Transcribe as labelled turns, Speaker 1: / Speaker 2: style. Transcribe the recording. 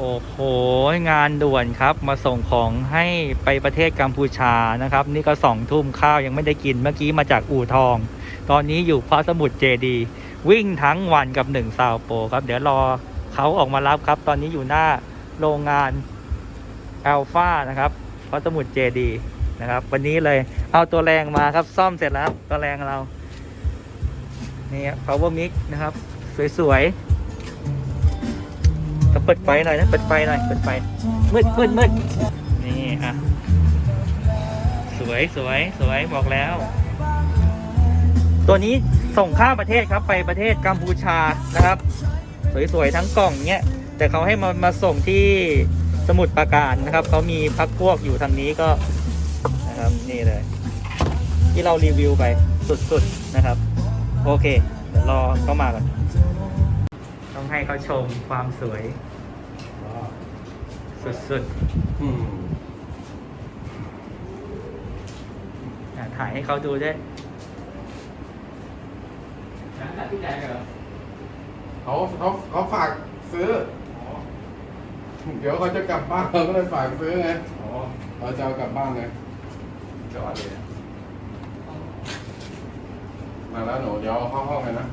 Speaker 1: โอ้โห งานด่วนครับ มาส่งของให้ไปประเทศกัมพูชานะครับ นี่ก็สองทุ่มข้าวยังไม่ได้กินเมื่อกี้มาจากอู่ทอง ตอนนี้อยู่พระสมุทรเจดี วิ่งทั้งวันกับหนึ่งซาวโปครับ เดี๋ยวรอเขาออกมารับครับ ตอนนี้อยู่หน้าโรงงานอัลฟานะครับพระสมุทรเจดีนะครับ วันนี้เลยเอาตัวแรงมาครับซ่อมเสร็จแล้วตัวแรงเรานี่ครับ power mix นะครับ สวยๆ เปิดไฟหน่อยนะ เปิดไฟหน่อย เปิดไฟ มืดมืดมืดนี่อะ สวยสวยสวยบอกแล้ว ตัวนี้ส่งข้ามประเทศครับ ไปประเทศกัมพูชานะครับ สวยๆทั้งกล่องเนี้ย แต่เขาให้มามาส่งที่สมุทรปราการนะครับ เขามีพักพวกอยู่ทางนี้ก็นะครับนี่เลย ที่เรารีวิวไปสุดๆนะครับ โอเค เดี๋ยวรอเข้ามาก่อนต้องให้เขาชมความสวย สุด
Speaker 2: อืม
Speaker 1: ๆอะถ่ายให้เขาดูด้วย
Speaker 2: เขาเขาเขาฝากซื้อเดี๋ยวเขาจะกลับบ้านเราก็เลยฝากซื้อไงเราจะเอากลับบ้านไงจอดเลยมาแล้วหนูเดี๋ยวเอาเข้าห้องเลยนะ